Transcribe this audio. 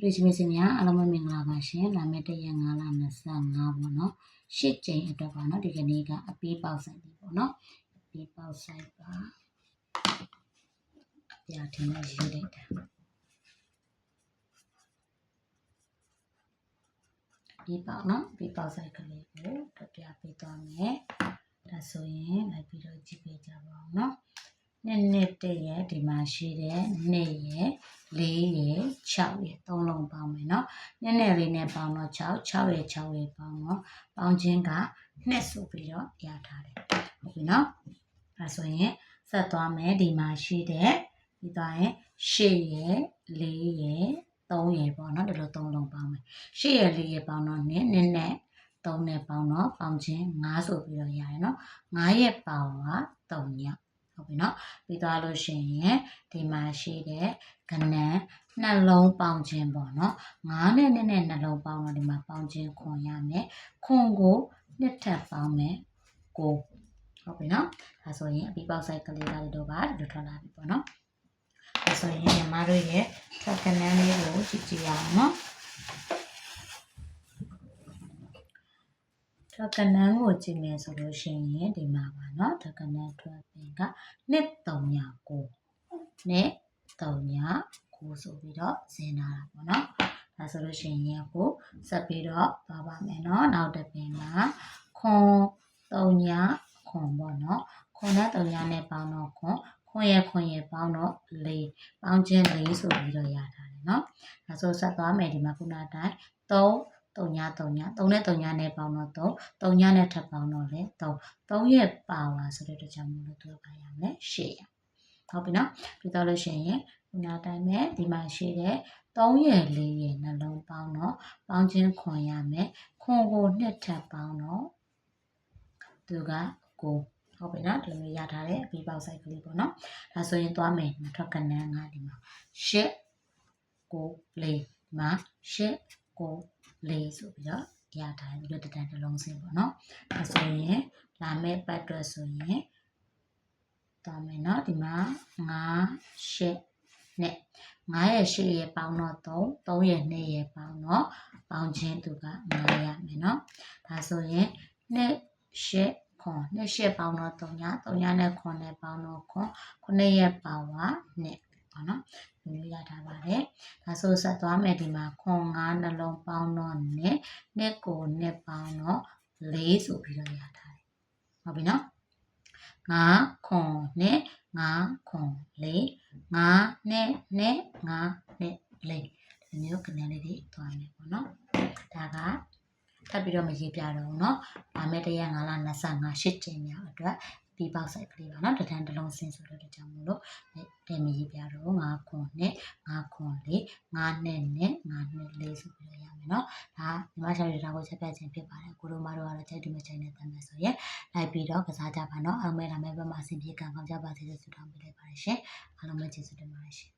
သူတို့ချင်းမစင်များအားလုံးပဲမင်္ဂလာပါရှင်လာမယ့်တရက်9လ25ပေါ့နော်ရှစ်ကြိမ်အတွက်ပါနော်ဒီကနေ့ကအပေးပေါက်ဆိုင်ပြီပေါ့နော်အပေးပေါက်ဆိုင်ပါအပြာထင်းနဲ့ရေးလိုက်တာအပေးပေါက်နော်အပေးပေါက်ဆိုင်ကလေးကိုတပြပေးသွားမယ်ဒါဆိုရင်လိုက်ပြီးတော့ကြည့်ပေးကြပါအောင်နော် နှစ်နှစ်တစ်ရက်ဒီမှာရှိတဲ့နှစ်ရက်၄ရက်6ရက်သုံးလုံးပေါင်းမယ်နော်နှစ်နှစ်လေးနဲ့ပေါင်းတော့6 6ရက်6ရက်ပေါင်းတော့ပေါင်းခြင်းကနှစ်ဆိုပြီးတော့ရထားတယ်ဟုတ်ပြီနော်အဲဆိုရင်ဆက်သွားမယ်ဒီမှာရှိတဲ့ပြီးသွားရင်၈ရက်၄ရက်3ရက်ပေါ့နော်ဒီလို3လုံးပေါင်းမယ်8ရက်4ရက်ပေါင်းတော့နည်းနည်းနဲ့3နဲ့ပေါင်းတော့ပေါင်းချင်း5ဆိုပြီးတော့ရတယ်နော်9ရက်ပေါင်းက3ည ဟုတ်ပြီနော်ပြီးသွားလို့ရှိရင်ဒီမှာရှိတဲ့ကနန်နှလုံးပေါင်ခြင်းပေါ့နော်ငါးနဲ့နဲ့နဲ့နှလုံးပေါင်တော့ဒီမှာပေါင်ခြင်းခွန်ရမယ်ခွန်ကိုနှစ်ထပ်ပေါင်မယ်ကိုဟုတ်ပြီနော်ဒါဆိုရင်အပီပေါက်ဆိုင်ကလေးလေးတို့ပါဒီလိုထွက်လာပြီပေါ့နော်ဒါဆိုရင်ညီမတို့ရဲ့ထွက်ကနန်းလေးကိုကြည့်ကြည့်ရအောင်နော် ထက်ကနန်းကိုကြည့်မယ်ဆိုလို့ရှိရင်ဒီမှာပါနော်ထက်ကနန်းထွက်ပင်ကနှစ်309နဲ့309ဆိုပြီးတော့ဇင်လာတာပေါ့နော်ဒါဆိုလို့ရှိရင်ကိုဆက်ပြီးတော့ပါပါမယ်နော်နောက်တစ်ပင်မှာခွန်3ခွန်ပေါ့နော်ခွန်နဲ့3နဲ့ပေါင်းတော့ခွန်ခွန်ရခွန်ရပေါင်းတော့၄ပေါင်းခြင်း၄ဆိုပြီးတော့ရထားတယ်နော်ဒါဆိုဆက်သွားမယ်ဒီမှာခုနတိုင်း3 3ည3ည3နဲ့3ညနဲ့ပေါင်းတော့3 3ညနဲ့ထပ်ပေါင်းတော့လေ3 3ရဲ့ပါဝါဆိုတဲ့အတွက်ကြောင့်မလို့သူကပါရမယ်8ရဟုတ်ပြီနော်ပြီးတော့လို့ရှိရင်ခုနတိုင်းပဲဒီမှာရှိတဲ့3ရဲ့4ရဲ့နှလုံးပေါင်းတော့ပေါင်းခြင်းခွန်ရမယ်ခွန်ကိုနှစ်ထပ်ပေါင်းတော့သူကကိုဟုတ်ပြီနော်ဒီလိုရထားတဲ့အပြီးပေါက်ဆိုင်ကလေးပေါ့နော်ဒါဆိုရင်သွားမယ်နှစ်ထွက်ကနန်းကဒီမှာရှစ်ကိုလေးဒီမှာရှစ်ကို လေးဆိုပြီးတော့ရထားတယ်ပြီးတော့တတန်တစ်လုံးစင်းပေါ့နော်ဒါဆိုရင်လာမယ့်ပတ်အတွက်ဆိုရင်သွားမယ်နော်ဒီမှာ9ရှစ်နဲ့9ရဲ့8ရဲ့ပေါင်းတော့3 3ရဲ့2ရဲ့ပေါင်းတော့ပေါင်းချင်းသူက9ရမယ်နော်ဒါဆိုရင်2ရှစ်ခွန်2ရှစ်ပေါင်းတော့3ည3ညနဲ့ခွန်နဲ့ပေါင်းတော့ခွန်9ရဲ့ပေါင်းက2ပေါ့နော် ဒီလိုရထားပါတယ်ဒါဆိုဆက်သွားမယ်ဒီမှာခွန်9နှလုံးပေါင်းတော့2နှစ်ကိုနှစ်ပေါင်းတော့4ဆိုပြီးတော့ရထားတယ်ဟုတ်ပြီနော်9ခွန်နဲ့9ခွန်4 5နဲ့နဲ့5နဲ့4ဒီမျိုးကနေလေးတွေသွားမယ်ပေါ့နော်ဒါကထပ်ပြီးတော့မရေးပြတော့ဘူးเนาะ။ဒါမဲ့တရက်9လ25 8ကျင်းမြောက်အတွက်ပြီးပေါက်ဆိုင်ကလေးပါเนาะတထန်တစ်လုံးစင်ဆိုလို့တကြောင်မလို့ တယ်မရေးပြတော့9ခွန်နဲ့9ခွန်လေး9နဲ့နဲ့9နဲ့လေးဆိုပြီးတော့ရမယ်နော်ဒါညီမရှာရီဒါကိုချက်ပြခြင်းဖြစ်ပါတယ်ကိုတို့မတို့ကတော့ချက်ဒီမချိန်နဲ့တမ်းမယ်ဆိုရင်လိုက်ပြီးတော့ကစားကြပါနော်အောင်မဲလာမဲဘက်မှာအဆင်ပြေကံကောင်းကြပါစေလို့ဆုတောင်းပေးလိုက်ပါတယ်ရှင်အားလုံးပဲကျေးဇူးတင်ပါတယ်ရှင်